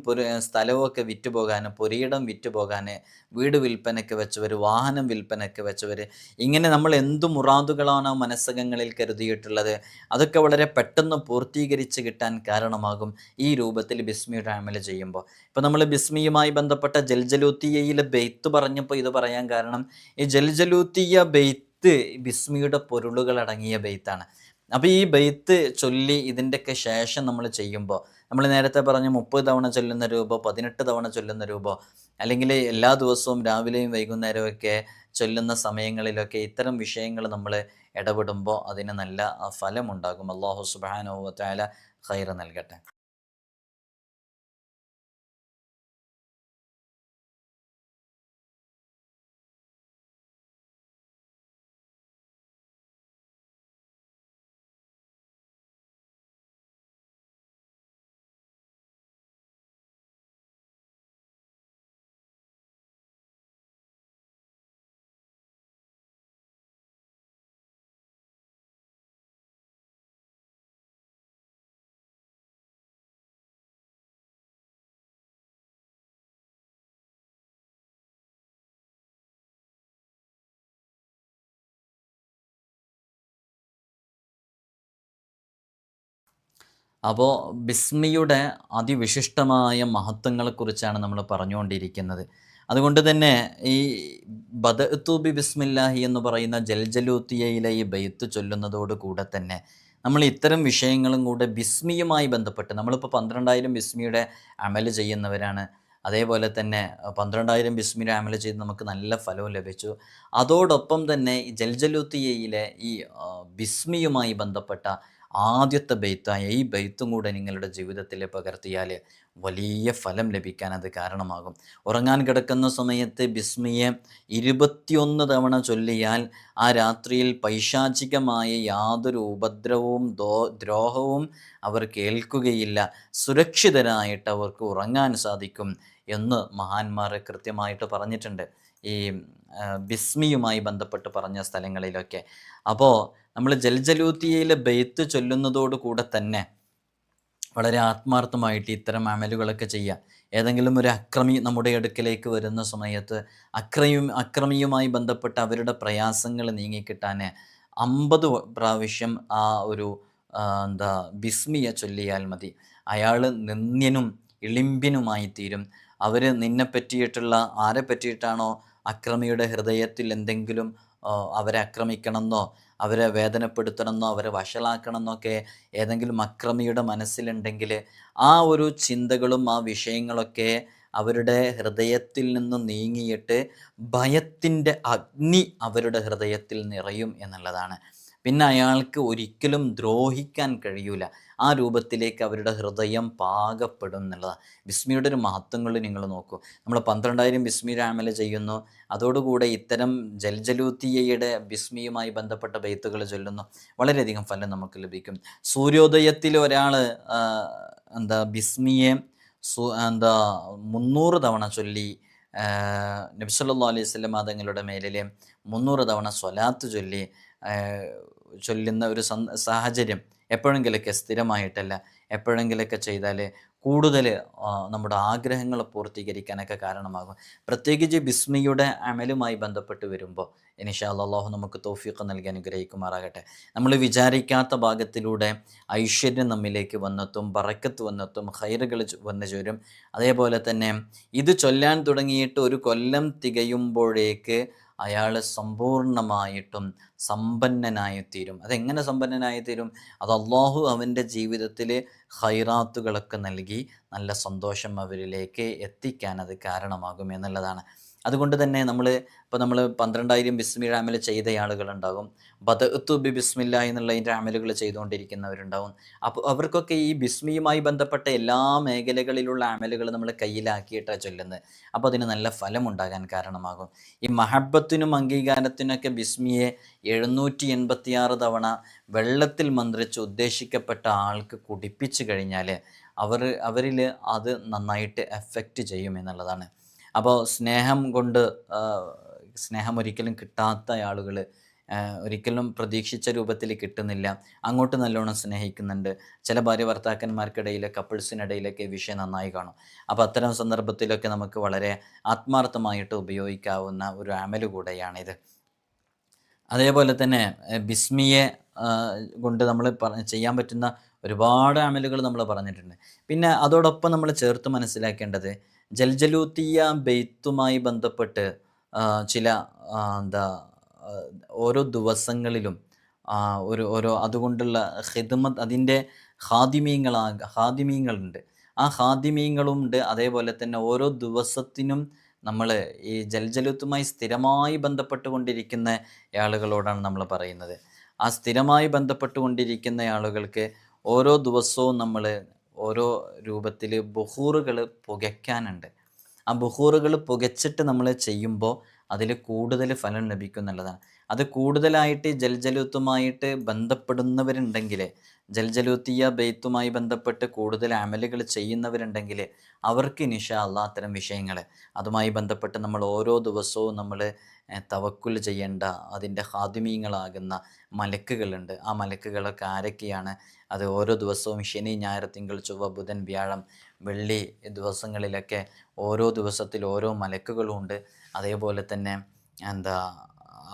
സ്ഥലവും ഒക്കെ വിറ്റുപോകാൻ പുരയിടം വിറ്റുപോകാൻ വീട് വിൽപ്പനയ്ക്ക് വെച്ചവർ വാഹനം വിൽപ്പനയ്ക്ക് വെച്ചവർ ഇങ്ങനെ നമ്മൾ എന്ത് മുറാദുകളാണ് മനസ്സകങ്ങളിൽ കരുതിയിട്ടുള്ളത്? അതൊക്കെ വളരെ പെട്ടെന്ന് പൂർത്തീകരിച്ച് കിട്ടാൻ കാരണമാകും ഈ രൂപത്തിൽ ബിസ്മിയുടെ അമൽ ചെയ്യുമ്പോൾ. ഇപ്പോൾ നമ്മൾ ബിസ്മിയുമായി ബന്ധപ്പെട്ട ജൽജലൂത്തിയയിലെ ബെയ്ത്ത് പറഞ്ഞപ്പോൾ ഇത് പറയാൻ കാരണം ഈ ജൽജലൂത്തിയ ബെയ്ത്ത് ബിസ്മിയുടെ പൊരുളുകൾ അടങ്ങിയ ബെയ്ത്താണ്. അപ്പോൾ ഈ ബെയ്ത്ത് ചൊല്ലി ഇതിന്റെയൊക്കെ ശേഷം നമ്മൾ ചെയ്യുമ്പോൾ നമ്മൾ നേരത്തെ പറഞ്ഞ മുപ്പത് തവണ ചൊല്ലുന്ന രൂപം പതിനെട്ട് തവണ ചൊല്ലുന്ന രൂപം അല്ലെങ്കിൽ എല്ലാ ദിവസവും രാവിലെയും വൈകുന്നേരവും ഒക്കെ ചൊല്ലുന്ന സമയങ്ങളിലൊക്കെ ഇത്തരം വിഷയങ്ങൾ നമ്മൾ ഇടപെടുമ്പോൾ അതിന് നല്ല ഫലമുണ്ടാകും. അള്ളാഹു സുബാനോ താല ഖൈർ നൽകട്ടെ. അപ്പോൾ ബിസ്മിയുടെ അതിവിശിഷ്ടമായ മഹത്വങ്ങളെക്കുറിച്ചാണ് നമ്മൾ പറഞ്ഞുകൊണ്ടിരിക്കുന്നത്. അതുകൊണ്ട് തന്നെ ഈ ബദത്തൂബി ബിസ്മില്ലാഹി എന്ന് പറയുന്ന ജൽജലൂത്തിയയിലെ ഈ ബെയ്ത്ത് ചൊല്ലുന്നതോട് കൂടെ തന്നെ നമ്മൾ ഇത്തരം വിഷയങ്ങളും കൂടെ ബിസ്മിയുമായി ബന്ധപ്പെട്ട് നമ്മളിപ്പോൾ പന്ത്രണ്ടായിരം ബിസ്മിയുടെ അമൽ ചെയ്യുന്നവരാണ്. അതേപോലെ തന്നെ പന്ത്രണ്ടായിരം ബിസ്മിയുടെ അമൽ ചെയ്ത് നമുക്ക് നല്ല ഫലവും ലഭിച്ചു. അതോടൊപ്പം തന്നെ ജൽജലൂത്തിയയിലെ ഈ ബിസ്മിയുമായി ബന്ധപ്പെട്ട ആദ്യത്തെ ബെയ്ത്തായ ഈ ബെയ്ത്തും കൂടെ നിങ്ങളുടെ ജീവിതത്തിൽ പകർത്തിയാൽ വലിയ ഫലം ലഭിക്കാൻ അത് കാരണമാകും. ഉറങ്ങാൻ കിടക്കുന്ന സമയത്ത് ബിസ്മിയെ ഇരുപത്തിയൊന്ന് തവണ ചൊല്ലിയാൽ ആ രാത്രിയിൽ പൈശാചികമായ യാതൊരു ഉപദ്രവവും ദോ ദ്രോഹവും അവർ കേൾക്കുകയില്ല. സുരക്ഷിതരായിട്ട് അവർക്ക് ഉറങ്ങാൻ സാധിക്കും എന്ന് മഹാന്മാർ കൃത്യമായിട്ട് പറഞ്ഞിട്ടുണ്ട്. ഈ ബിസ്മിയുമായി ബന്ധപ്പെട്ട് പറഞ്ഞ സ്ഥലങ്ങളിലൊക്കെ. അപ്പോൾ നമ്മൾ ജൽജലൂത്തിയയിലെ ബെയ്ത്ത് ചൊല്ലുന്നതോട് കൂടെ തന്നെ വളരെ ആത്മാർത്ഥമായിട്ട് ഇത്തരം അമലുകളൊക്കെ ചെയ്യുക ഏതെങ്കിലും ഒരു അക്രമി നമ്മുടെ അടുക്കലേക്ക് വരുന്ന സമയത്ത് അക്രമിയും അക്രമിയുമായി ബന്ധപ്പെട്ട് അവരുടെ പ്രയാസങ്ങൾ നീങ്ങിക്കിട്ടാൻ അമ്പത് പ്രാവശ്യം ആ ഒരു എന്താ ബിസ്മിയ ചൊല്ലിയാൽ മതി. അയാൾ നിന്ദ്യനും ഇളിമ്പിനുമായി തീരും അവർ നിന്നെ പറ്റിയിട്ടുള്ള ആരെ പറ്റിയിട്ടാണോ അക്രമിയുടെ ഹൃദയത്തിൽ എന്തെങ്കിലും അവരെ ആക്രമിക്കണമെന്നോ അവരെ വേദനപ്പെടുത്തണമെന്നോ അവരെ വഷളാക്കണമെന്നൊക്കെ ഏതെങ്കിലും അക്രമിയുടെ മനസ്സിലുണ്ടെങ്കിൽ ആ ഒരു ചിന്തകളും ആ വിഷയങ്ങളൊക്കെ അവരുടെ ഹൃദയത്തിൽ നിന്ന് നീങ്ങിയിട്ട് ഭയത്തിന്റെ അഗ്നി അവരുടെ ഹൃദയത്തിൽ നിറയും എന്നുള്ളതാണ്. പിന്നെ അയാൾക്ക് ഒരിക്കലും ദ്രോഹിക്കാൻ കഴിയൂല. ആ രൂപത്തിലേക്ക് അവരുടെ ഹൃദയം പാകപ്പെടും എന്നുള്ളതാണ് ബിസ്മിയുടെ ഒരു മഹത്വങ്ങൾ നിങ്ങൾ നോക്കൂ. നമ്മൾ പന്ത്രണ്ടായിരം ബിസ്മി രാമല ചെയ്യുന്നു. അതോടുകൂടെ ഇത്തരം ജൽജലൂത്തിയയുടെ ബിസ്മിയുമായി ബന്ധപ്പെട്ട ബെയ്ത്തുകൾ ചൊല്ലുന്നു. വളരെയധികം ഫലം നമുക്ക് ലഭിക്കും. സൂര്യോദയത്തിൽ ഒരാൾ എന്താ ബിസ്മിയെ എന്താ മുന്നൂറ് തവണ ചൊല്ലി നബ്സല്ലാ അലൈഹി സ്വലം തങ്ങളുടെ മേലിലെ മുന്നൂറ് തവണ സ്വലാത്ത് ചൊല്ലി ചൊല്ലുന്ന ഒരു സാഹചര്യം എപ്പോഴെങ്കിലൊക്കെ സ്ഥിരമായിട്ടല്ല എപ്പോഴെങ്കിലൊക്കെ ചെയ്താൽ കൂടുതൽ നമ്മുടെ ആഗ്രഹങ്ങൾ പൂർത്തീകരിക്കാനൊക്കെ കാരണമാകും. പ്രത്യേകിച്ച് ബിസ്മിയുടെ അമലുമായി ബന്ധപ്പെട്ട് വരുമ്പോൾ ഇനിഷാ അള്ളാഹു നമുക്ക് തോഫിയൊക്കെ നൽകി അനുഗ്രഹിക്കുമാറാകട്ടെ. നമ്മൾ വിചാരിക്കാത്ത ഭാഗത്തിലൂടെ ഐശ്വര്യം നമ്മിലേക്ക് വന്നെത്തും ബറക്കത്ത് വന്നെത്തും ഹൈറുകൾ വന്നു ചേരും. അതേപോലെ തന്നെ ഇത് ചൊല്ലാൻ തുടങ്ങിയിട്ട് ഒരു കൊല്ലം തികയുമ്പോഴേക്ക് അയാൾ സമ്പൂർണമായിട്ടും സമ്പന്നനായി തീരും അതെങ്ങനെ സമ്പന്നനായി തീരും അത് അള്ളാഹു അവന്റെ ജീവിതത്തിൽ ഹൈറാത്തുകളൊക്കെ നൽകി നല്ല സന്തോഷം അവരിലേക്ക് എത്തിക്കാൻ അത് കാരണമാകും എന്നുള്ളതാണ്. അതുകൊണ്ട് തന്നെ നമ്മൾ ഇപ്പോൾ നമ്മൾ പന്ത്രണ്ടായിരം ബിസ്മി റാമിൽ ചെയ്ത ആളുകളുണ്ടാകും ബദത്തു ബി ബിസ്മില്ല എന്നുള്ളതിന്റെ അമലുകൾ ചെയ്തുകൊണ്ടിരിക്കുന്നവരുണ്ടാകും അപ്പോൾ അവർക്കൊക്കെ ഈ ബിസ്മിയുമായി ബന്ധപ്പെട്ട എല്ലാ മേഖലകളിലുള്ള ആമലുകൾ നമ്മൾ കയ്യിലാക്കിയിട്ടാണ് ചൊല്ലുന്നത്. അപ്പോൾ അതിന് നല്ല ഫലമുണ്ടാകാൻ കാരണമാകും. ഈ മഹബത്തിനും അംഗീകാരത്തിനൊക്കെ ബിസ്മിയെ എഴുന്നൂറ്റി എൺപത്തിയാറ് തവണ വെള്ളത്തിൽ മന്ത്രിച്ച് ഉദ്ദേശിക്കപ്പെട്ട ആൾക്ക് കുടിപ്പിച്ചു കഴിഞ്ഞാൽ അവർ അവരിൽ അത് നന്നായിട്ട് എഫക്റ്റ് ചെയ്യും എന്നുള്ളതാണ്. അപ്പോൾ സ്നേഹം കൊണ്ട് സ്നേഹം ഒരിക്കലും കിട്ടാത്ത ആളുകൾ ഒരിക്കലും പ്രതീക്ഷിച്ച രൂപത്തിൽ കിട്ടുന്നില്ല. അങ്ങോട്ട് നല്ലോണം സ്നേഹിക്കുന്നുണ്ട്. ചില ഭാര്യ ഭർത്താക്കന്മാർക്കിടയിൽ കപ്പിൾസിനിടയിലൊക്കെ വിഷയം നന്നായി കാണും. അപ്പോൾ അത്തരം സന്ദർഭത്തിലൊക്കെ നമുക്ക് വളരെ ആത്മാർത്ഥമായിട്ട് ഉപയോഗിക്കാവുന്ന ഒരു അമൽ കൂടെയാണിത്. അതേപോലെ തന്നെ ബിസ്മിയെ കൊണ്ട് നമ്മൾ ചെയ്യാൻ പറ്റുന്ന ഒരുപാട് അമലുകൾ നമ്മൾ പറഞ്ഞിട്ടുണ്ട്. പിന്നെ അതോടൊപ്പം നമ്മൾ ചേർത്ത് മനസ്സിലാക്കേണ്ടത് ജൽജലൂത്തിയ ബെയ്ത്തുമായി ബന്ധപ്പെട്ട് ചില എന്താ ഓരോ ദിവസങ്ങളിലും ഒരു ഓരോ അതുകൊണ്ടുള്ള ഹിദ്മത്ത് അതിന്റെ ഹാദിമീങ്ങളാ ഹാദിമീങ്ങളുണ്ട് ആ ഹാദിമീങ്ങളും ഉണ്ട് അതേപോലെ തന്നെ ഓരോ ദിവസത്തിനും നമ്മൾ ഈ ജൽജലത്തുമായി സ്ഥിരമായി ബന്ധപ്പെട്ടുകൊണ്ടിരിക്കുന്ന ആളുകളോടാണ് നമ്മൾ പറയുന്നത്. ആ സ്ഥിരമായി ബന്ധപ്പെട്ടുകൊണ്ടിരിക്കുന്ന ആളുകൾക്ക് ഓരോ ദിവസവും നമ്മൾ ഓരോ രൂപത്തിൽ ബുഹൂറുകൾ പുകയ്ക്കാനുണ്ട്. ആ ബുഹൂറുകൾ പുകച്ചിട്ട് നമ്മൾ ചെയ്യുമ്പോൾ അതിൽ കൂടുതൽ ഫലം ലഭിക്കും എന്നുള്ളതാണ് അത് കൂടുതലായിട്ട് ജൽജലൂത്തുമായിട്ട് ബന്ധപ്പെടുന്നവരുണ്ടെങ്കിൽ ജൽജലൂത്തിയ ബെയ്ത്തുമായി ബന്ധപ്പെട്ട് കൂടുതൽ അമലുകൾ ചെയ്യുന്നവരുണ്ടെങ്കിൽ അവർക്ക് നിഷ അല്ല അത്തരം വിഷയങ്ങൾ അതുമായി ബന്ധപ്പെട്ട് നമ്മൾ ഓരോ ദിവസവും നമ്മൾ തവക്കുൽ ചെയ്യേണ്ട അതിന്റെ ഹാദിമീങ്ങളാകുന്ന മലക്കുകളുണ്ട്. ആ മലക്കുകളൊക്കെ ആരൊക്കെയാണ് അത് ഓരോ ദിവസവും ശനി ഞായർ തിങ്കൾ ചൊവ്വ ബുധൻ വ്യാഴം വെള്ളി ദിവസങ്ങളിലൊക്കെ ഓരോ ദിവസത്തിൽ ഓരോ മലക്കുകളുണ്ട് അതേപോലെ തന്നെ എന്താ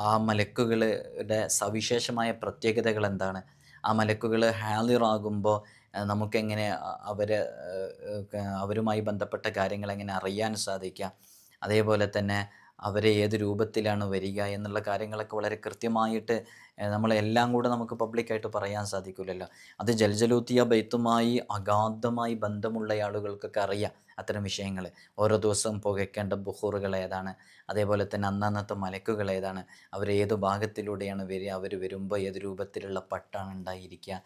ആ മലക്കുകളുടെ സവിശേഷമായ പ്രത്യേകതകൾ എന്താണ്? ആ മലക്കുകൾ ഹാലിറാകുമ്പോൾ നമുക്കെങ്ങനെ അവരെ അവരുമായി ബന്ധപ്പെട്ട കാര്യങ്ങൾ എങ്ങനെ അറിയാൻ സാധിക്കാം അതേപോലെ തന്നെ അവരെ ഏത് രൂപത്തിലാണ് വരിക എന്നുള്ള കാര്യങ്ങളൊക്കെ വളരെ കൃത്യമായിട്ട് നമ്മളെല്ലാം കൂടെ നമുക്ക് പബ്ലിക്കായിട്ട് പറയാൻ സാധിക്കില്ലല്ലോ അത് ജൽജലൂത്തിയ ബൈത്തുമായി അഗാധമായി ബന്ധമുള്ള ആളുകൾക്കൊക്കെ അറിയാം അത്തരം വിഷയങ്ങൾ ഓരോ ദിവസവും പുകയ്ക്കേണ്ട ബുഹൂറുകൾ ഏതാണ്? അതേപോലെ തന്നെ അന്നന്നത്തെ മലക്കുകൾ ഏതാണ്? അവർ ഏത് ഭാഗത്തിലൂടെയാണ് വരിക അവർ വരുമ്പോൾ ഏത് രൂപത്തിലുള്ള പട്ടാണ് ഉണ്ടായിരിക്കുക?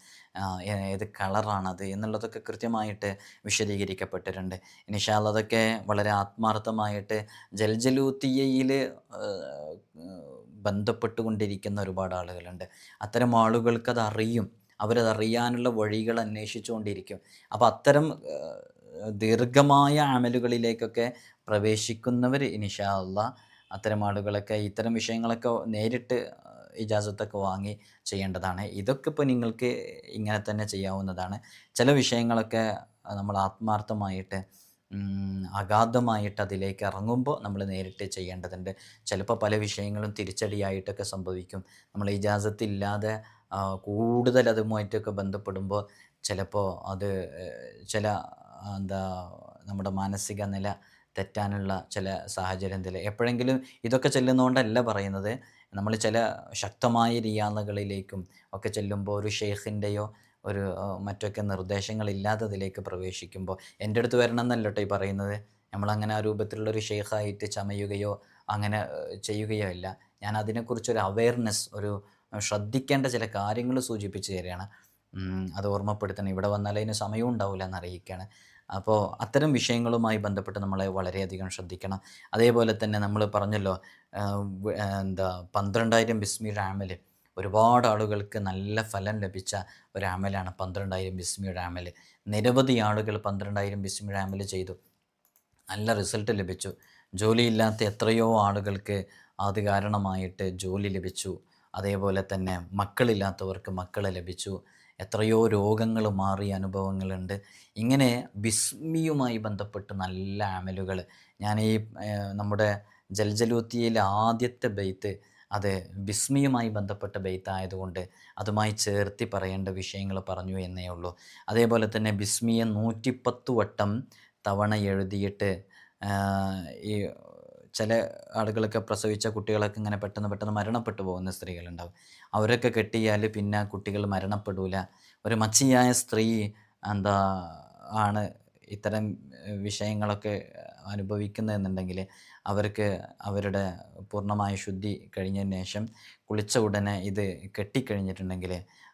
ഏത് കളറാണത് എന്നുള്ളതൊക്കെ കൃത്യമായിട്ട് വിശദീകരിക്കപ്പെട്ടിട്ടുണ്ട്. ഇനിഷാൽ അതൊക്കെ വളരെ ആത്മാർത്ഥമായിട്ട് ജൽജലൂത്തിയയിൽ ബന്ധപ്പെട്ടുകൊണ്ടിരിക്കുന്ന ഒരുപാട് ആളുകളുണ്ട്. അത്തരം ആളുകൾക്ക് അത് അറിയും അവരത് അറിയാനുള്ള വഴികൾ അന്വേഷിച്ചുകൊണ്ടിരിക്കും. അപ്പോൾ അത്തരം ദീർഘമായ അമലുകളിലേക്കൊക്കെ പ്രവേശിക്കുന്നവർ ഇനിഷാള്ള അത്തരം ആളുകളൊക്കെ ഇത്തരം വിഷയങ്ങളൊക്കെ നേരിട്ട് ഇജാസത്തൊക്കെ വാങ്ങി ചെയ്യേണ്ടതാണ്. ഇതൊക്കെ ഇപ്പോൾ നിങ്ങൾക്ക് ഇങ്ങനെ തന്നെ ചെയ്യാവുന്നതാണ്. ചില വിഷയങ്ങളൊക്കെ നമ്മൾ ആത്മാർത്ഥമായിട്ട് അഗാധമായിട്ട് അതിലേക്ക് ഇറങ്ങുമ്പോൾ നമ്മൾ നേരിട്ട് ചെയ്യേണ്ടതുണ്ട്. ചിലപ്പോൾ പല വിഷയങ്ങളും തിരിച്ചടിയായിട്ടൊക്കെ സംഭവിക്കും. നമ്മൾ ഇജാസത്തില്ലാതെ കൂടുതൽ അതുമായിട്ടൊക്കെ ബന്ധപ്പെടുമ്പോൾ ചിലപ്പോൾ അത് ചില എന്താ നമ്മുടെ മാനസിക നില തെറ്റാനുള്ള ചില സാഹചര്യത്തിൽ എപ്പോഴെങ്കിലും ഇതൊക്കെ ചെല്ലുന്നതുകൊണ്ടല്ല പറയുന്നത്. നമ്മൾ ചില ശക്തമായ റിയാദകളിലേക്കും ഒക്കെ ചെല്ലുമ്പോൾ ഒരു ഷെയ്ഖിന്റെയോ ഒരു മറ്റൊക്കെ നിർദ്ദേശങ്ങളില്ലാത്തതിലേക്ക് പ്രവേശിക്കുമ്പോൾ എന്റെ അടുത്ത് വരണം എന്നല്ല ഈ പറയുന്നത്. നമ്മളങ്ങനെ ആ രൂപത്തിലുള്ളൊരു ഷെയ്ഖായിട്ട് ചമയുകയോ അങ്ങനെ ചെയ്യുകയോ ഇല്ല ഞാൻ അതിനെക്കുറിച്ചൊരു അവയർനെസ് ഒരു ശ്രദ്ധിക്കേണ്ട ചില കാര്യങ്ങൾ സൂചിപ്പിച്ച് തരികയാണ്. അത് ഓർമ്മപ്പെടുത്തണം. ഇവിടെ വന്നാൽ അതിന് സമയവും ഉണ്ടാവില്ല എന്ന് അറിയിക്കുകയാണ് അപ്പോൾ അത്തരം വിഷയങ്ങളുമായി ബന്ധപ്പെട്ട് നമ്മൾ വളരെയധികം ശ്രദ്ധിക്കണം. അതേപോലെ തന്നെ നമ്മൾ പറഞ്ഞല്ലോ എന്താ പന്ത്രണ്ടായിരം ബിസ്മി ആമൽ ഒരുപാട് ആളുകൾക്ക് നല്ല ഫലം ലഭിച്ച ഒരു അമലാണ് പന്ത്രണ്ടായിരം ബിസ്മിയുടെ അമൽ നിരവധി ആളുകൾ പന്ത്രണ്ടായിരം ബിസ്മിയുടെ അമൽ ചെയ്തു. നല്ല റിസൾട്ട് ലഭിച്ചു. ജോലിയില്ലാത്ത എത്രയോ ആളുകൾക്ക് അത് കാരണമായിട്ട് ജോലി ലഭിച്ചു. അതേപോലെ തന്നെ മക്കളില്ലാത്തവർക്ക് മക്കൾ ലഭിച്ചു. എത്രയോ രോഗങ്ങൾ മാറിയ അനുഭവങ്ങളുണ്ട്. ഇങ്ങനെ ബിസ്മിയുമായി ബന്ധപ്പെട്ട് നല്ല അമലുകൾ ഞാൻ ഈ നമ്മുടെ ജൽജലൂത്തിയിലെ ആദ്യത്തെ ബെയ്ത്ത് അത് ബിസ്മിയുമായി ബന്ധപ്പെട്ട ബെയ്ത്തായതുകൊണ്ട് അതുമായി ചേർത്തി പറയേണ്ട വിഷയങ്ങൾ പറഞ്ഞു എന്നേ ഉള്ളൂ. അതേപോലെ തന്നെ ബിസ്മിയെ നൂറ്റിപ്പത്ത് വട്ടം തവണ എഴുതിയിട്ട് ഈ ചില ആളുകളൊക്കെ പ്രസവിച്ച കുട്ടികളൊക്കെ ഇങ്ങനെ പെട്ടെന്ന് പെട്ടെന്ന് മരണപ്പെട്ടു പോകുന്ന സ്ത്രീകളുണ്ടാവും. അവരൊക്കെ കെട്ടിയാൽ പിന്നെ കുട്ടികൾ മരണപ്പെടൂല. ഒരു മച്ചിയായ സ്ത്രീ എന്താ ആണ് ഇത്തരം വിഷയങ്ങളൊക്കെ അനുഭവിക്കുന്നതെന്നുണ്ടെങ്കിൽ അവർക്ക് അവരുടെ പൂർണമായ ശുദ്ധി കഴിഞ്ഞതിന് ശേഷം കുളിച്ച ഉടനെ ഇത് കെട്ടിക്കഴിഞ്ഞിട്ടുണ്ടെങ്കിൽ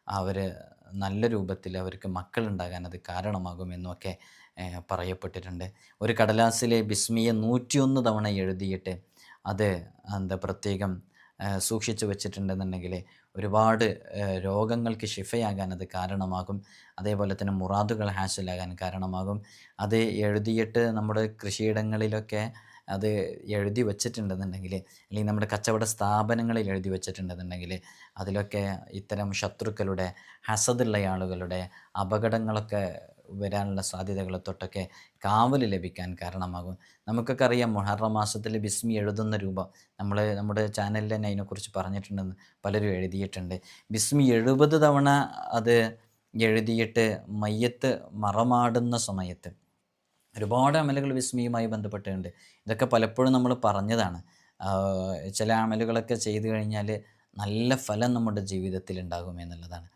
അവർ നല്ല രൂപത്തിൽ അവർക്ക് മക്കളുണ്ടാകാൻ അത് കാരണമാകുമെന്നൊക്കെ പറയപ്പെട്ടിട്ടുണ്ട്. ഒരു കടലാസിലെ ബിസ്മിയെ നൂറ്റിയൊന്ന് തവണ എഴുതിയിട്ട് അത് എന്താ പ്രത്യേകം സൂക്ഷിച്ചു വെച്ചിട്ടുണ്ടെന്നുണ്ടെങ്കിൽ ഒരുപാട് രോഗങ്ങൾക്ക് ശിഫയാകാൻ അത് കാരണമാകും. അതേപോലെ തന്നെ മുറാദുകൾ ഹാസിലാകാൻ കാരണമാകും. അത് എഴുതിയിട്ട് നമ്മുടെ കൃഷിയിടങ്ങളിലൊക്കെ അത് എഴുതി വച്ചിട്ടുണ്ടെന്നുണ്ടെങ്കിൽ അല്ലെങ്കിൽ നമ്മുടെ കച്ചവട സ്ഥാപനങ്ങളിൽ എഴുതി വച്ചിട്ടുണ്ടെന്നുണ്ടെങ്കിൽ അതിലൊക്കെ ഇത്തരം ശത്രുക്കളുടെ ഹസദുള്ള ആളുകളുടെ അപകടങ്ങളൊക്കെ വരാനുള്ള സാധ്യതകളെ തൊട്ടൊക്കെ കാവൽ ലഭിക്കാൻ കാരണമാകും. നമുക്കൊക്കെ അറിയാം മുഹറം മാസത്തിൽ ബിസ്മി എഴുതുന്ന രൂപം. നമ്മൾ നമ്മുടെ ചാനലിൽ തന്നെ അതിനെക്കുറിച്ച് പറഞ്ഞിട്ടുണ്ടെന്ന് പലരും എഴുതിയിട്ടുണ്ട്. ബിസ്മി എഴുപത് തവണ അത് എഴുതിയിട്ട് മയ്യത്ത് മറമാടുന്ന സമയത്ത് ഒരുപാട് അമലുകൾ വിസ്മയുമായി ബന്ധപ്പെട്ടിട്ടുണ്ട്. ഇതൊക്കെ പലപ്പോഴും നമ്മൾ പറഞ്ഞതാണ്. ചില അമലുകളൊക്കെ ചെയ്തു കഴിഞ്ഞാൽ നല്ല ഫലം നമ്മുടെ ജീവിതത്തിൽ ഉണ്ടാകും എന്നുള്ളതാണ്.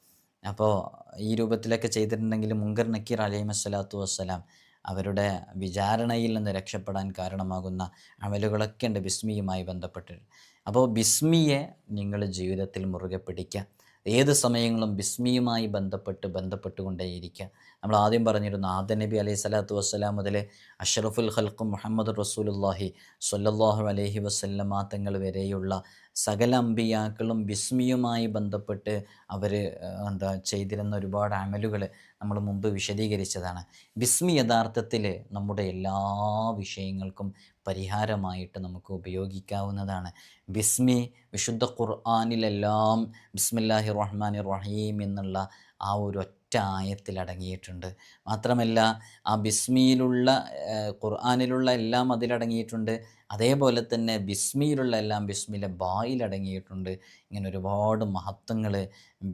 അപ്പോൾ ഈ രൂപത്തിലൊക്കെ ചെയ്തിട്ടുണ്ടെങ്കിൽ മുങ്കർ നക്കീർ അലൈഹി വസ്സലാത്തു വസ്സലാം അവരുടെ വിചാരണയിൽ നിന്ന് രക്ഷപ്പെടാൻ കാരണമാകുന്ന അമലുകളൊക്കെ ഉണ്ട് ബിസ്മിയുമായി ബന്ധപ്പെട്ട് അപ്പോൾ ബിസ്മിയെ നിങ്ങൾ ജീവിതത്തിൽ മുറുകെ പിടിക്കുക ഏത് സമയങ്ങളും ബിസ്മിയുമായി ബന്ധപ്പെട്ട് ബന്ധപ്പെട്ടുകൊണ്ടേയിരിക്കുക. നമ്മൾ ആദ്യം പറഞ്ഞിരുന്നു ആദ്യ നബി അലൈഹി സ്വലാത്തു വസ്സലാം മുതൽ അഷറഫുൽ ഹൽക്കും മുഹമ്മദ് റസൂലുല്ലാഹി സ്വല്ലല്ലാഹു അലൈഹി വസല്ലമ തങ്ങൾ വരെയുള്ള സകല അമ്പിയാക്കളും ബിസ്മിയുമായി ബന്ധപ്പെട്ട് അവർ എന്താ ചെയ്തിരുന്ന ഒരുപാട് അമലുകൾ നമ്മൾ മുമ്പ് വിശദീകരിച്ചതാണ്. ബിസ്മി യഥാർത്ഥത്തിൽ നമ്മുടെ എല്ലാ വിഷയങ്ങൾക്കും പരിഹാരമായിട്ട് നമുക്ക് ഉപയോഗിക്കാവുന്നതാണ്. ബിസ്മി വിശുദ്ധ ഖുർആാനിലെല്ലാം ബിസ്മില്ലാഹി റഹ്മാൻ റഹീം എന്നുള്ള ആ ഒരു ഒറ്റ ആയത്തിൽ അടങ്ങിയിട്ടുണ്ട്. മാത്രമല്ല ആ ബിസ്മിയിലുള്ള ഖുർആാനിലുള്ള എല്ലാം അതിലടങ്ങിയിട്ടുണ്ട്. അതേപോലെ തന്നെ ബിസ്മിയിലുള്ള എല്ലാം ബിസ്മിയിലെ ബായിലടങ്ങിയിട്ടുണ്ട് ഇങ്ങനെ ഒരുപാട് മഹത്വങ്ങൾ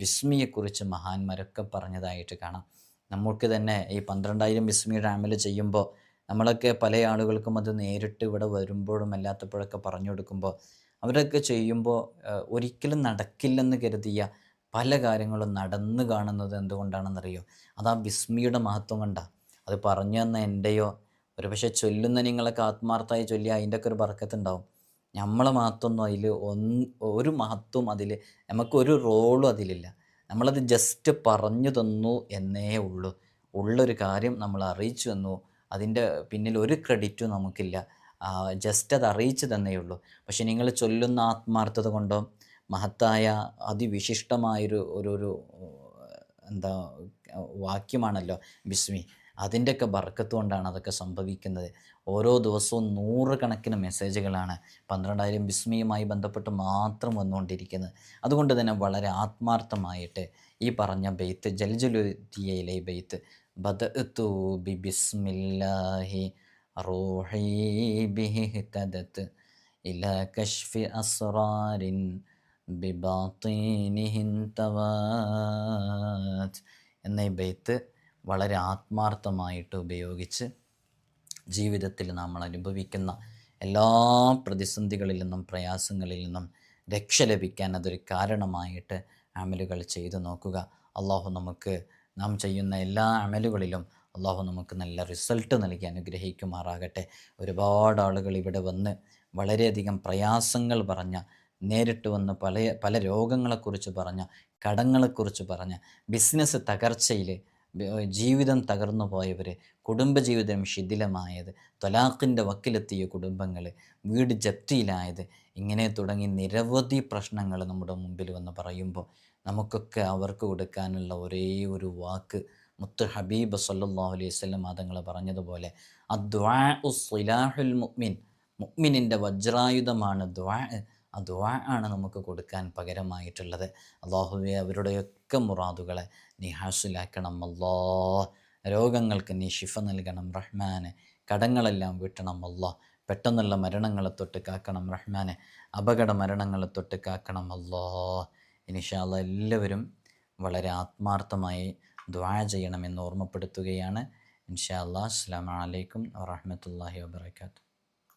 ബിസ്മിയെക്കുറിച്ച് മഹാന്മാരൊക്കെ പറഞ്ഞതായിട്ട് കാണാം. നമുക്ക് തന്നെ ഈ പന്ത്രണ്ടായിരം ബിസ്മിയുടെ അമൽ ചെയ്യുമ്പോൾ നമ്മളൊക്കെ പല ആളുകൾക്കും അത് നേരിട്ട് ഇവിടെ വരുമ്പോഴും അല്ലാത്തപ്പോഴൊക്കെ പറഞ്ഞു കൊടുക്കുമ്പോൾ അവരൊക്കെ ചെയ്യുമ്പോൾ ഒരിക്കലും നടക്കില്ലെന്ന് കരുതിയ പല കാര്യങ്ങളും നടന്നു കാണുന്നത് എന്തുകൊണ്ടാണെന്നറിയോ? അത് ആ ബിസ്മിയുടെ മഹത്വം കൊണ്ടാണ് അത് പറഞ്ഞു തന്ന എന്റെയോ ഒരു പക്ഷേ ചൊല്ലുന്ന നിങ്ങളൊക്കെ ആത്മാർത്ഥമായി ചൊല്ലി അതിന്റെ ഒക്കെ ഒരു ബർക്കത്തുണ്ടാവും നമ്മളെ മഹത്വമൊന്നും അതിൽ ഒന്ന് ഒരു മഹത്വം അതിൽ നമുക്കൊരു റോളും അതിലില്ല. നമ്മളത് ജസ്റ്റ് പറഞ്ഞു തന്നു എന്നേ ഉള്ളൂ. ഉള്ളൊരു കാര്യം നമ്മൾ അറിയിച്ചു തന്നു. അതിന്റെ പിന്നിൽ ഒരു ക്രെഡിറ്റും നമുക്കില്ല. ജസ്റ്റ് അത് അറിയിച്ചു തന്നേ ഉള്ളൂ. പക്ഷെ നിങ്ങൾ ചൊല്ലുന്ന ആത്മാർത്ഥത കൊണ്ടോ മഹത്തായ അതിവിശിഷ്ടമായൊരു ഒരു ഒരു എന്താ വാക്യമാണല്ലോ ബിസ്മി അതിന്റെയൊക്കെ ബർക്കത്ത് കൊണ്ടാണ് അതൊക്കെ സംഭവിക്കുന്നത്. ഓരോ ദിവസവും നൂറുകണക്കിന് മെസ്സേജുകളാണ് പന്ത്രണ്ടായിരം ബിസ്മിയുമായി ബന്ധപ്പെട്ട് മാത്രം വന്നുകൊണ്ടിരിക്കുന്നത്. അതുകൊണ്ട് തന്നെ വളരെ ആത്മാർത്ഥമായിട്ട് ഈ പറഞ്ഞ ബെയ്ത്ത് ജൽജുലുദ്ദിയയിലെ ബെയ്ത്ത് ബദഅ്തു റൂഹി ബിഹി ഇലാ കശ്ഫി അസ്റാരിൻ എന്ന ഈ ബെയ്ത്ത് വളരെ ആത്മാർത്ഥമായിട്ട് ഉപയോഗിച്ച് ജീവിതത്തിൽ നമ്മൾ അനുഭവിക്കുന്ന എല്ലാ പ്രതിസന്ധികളിൽ നിന്നും പ്രയാസങ്ങളിൽ നിന്നും രക്ഷ ലഭിക്കാൻ അതൊരു കാരണമായിട്ട് അമലുകൾ ചെയ്തു നോക്കുക. അള്ളാഹു നമുക്ക് നാം ചെയ്യുന്ന എല്ലാ അമലുകളിലും അള്ളാഹു നമുക്ക് നല്ല റിസൾട്ട് നൽകി അനുഗ്രഹിക്കുമാറാകട്ടെ. ഒരുപാട് ആളുകൾ ഇവിടെ വന്ന് വളരെയധികം പ്രയാസങ്ങൾ പറഞ്ഞ നേരിട്ട് വന്ന് പല പല രോഗങ്ങളെക്കുറിച്ച് പറഞ്ഞ കടങ്ങളെക്കുറിച്ച് പറഞ്ഞ ബിസിനസ് തകർച്ചയിൽ ജീവിതം തകർന്നു പോയവർ കുടുംബജീവിതം ശിഥിലമായത് തൊലാഖിന്റെ വക്കിലെത്തിയ കുടുംബങ്ങൾ വീട് ജപ്തിയിലായത് ഇങ്ങനെ തുടങ്ങി നിരവധി പ്രശ്നങ്ങൾ നമ്മുടെ മുമ്പിൽ വന്ന് പറയുമ്പോൾ നമുക്കൊക്കെ അവർക്ക് കൊടുക്കാനുള്ള ഒരേ ഒരു വാക്ക് മുത്ത് ഹബീബ് സല്ലല്ലാഹു അലൈഹി വസല്ലം തങ്ങൾ പറഞ്ഞതുപോലെ അദ്വാ ഉസ്ലാഹുൽ മുഅ്മിൻ. വജ്രായുധമാണ് ദ്വാ ആ ദ്വാ ആണ് നമുക്ക് കൊടുക്കാൻ പകരമായിട്ടുള്ളത്. അള്ളാഹുവെ അവരുടെയൊക്കെ മുറാദുകളെ നീ ഹാസിലാക്കണം. അല്ലാ രോഗങ്ങൾക്ക് നീ ഷിഫ നൽകണം. റഹ്മാനെ കടങ്ങളെല്ലാം വീട്ടണം. അല്ലാ പെട്ടെന്നുള്ള മരണങ്ങളെ തൊട്ട് കാക്കണം. റഹ്മാനെ അപകട മരണങ്ങളെ തൊട്ട് കാക്കണം. അല്ലാ ഇനിഷാല്ല എല്ലാവരും വളരെ ആത്മാർത്ഥമായി ദ്വാ ചെയ്യണമെന്ന് ഓർമ്മപ്പെടുത്തുകയാണ്. ഇൻഷാ അല്ലാ അസ്സാം വലൈക്കും വാഹമത്തല്ലാഹി വാബർക്കാത്തു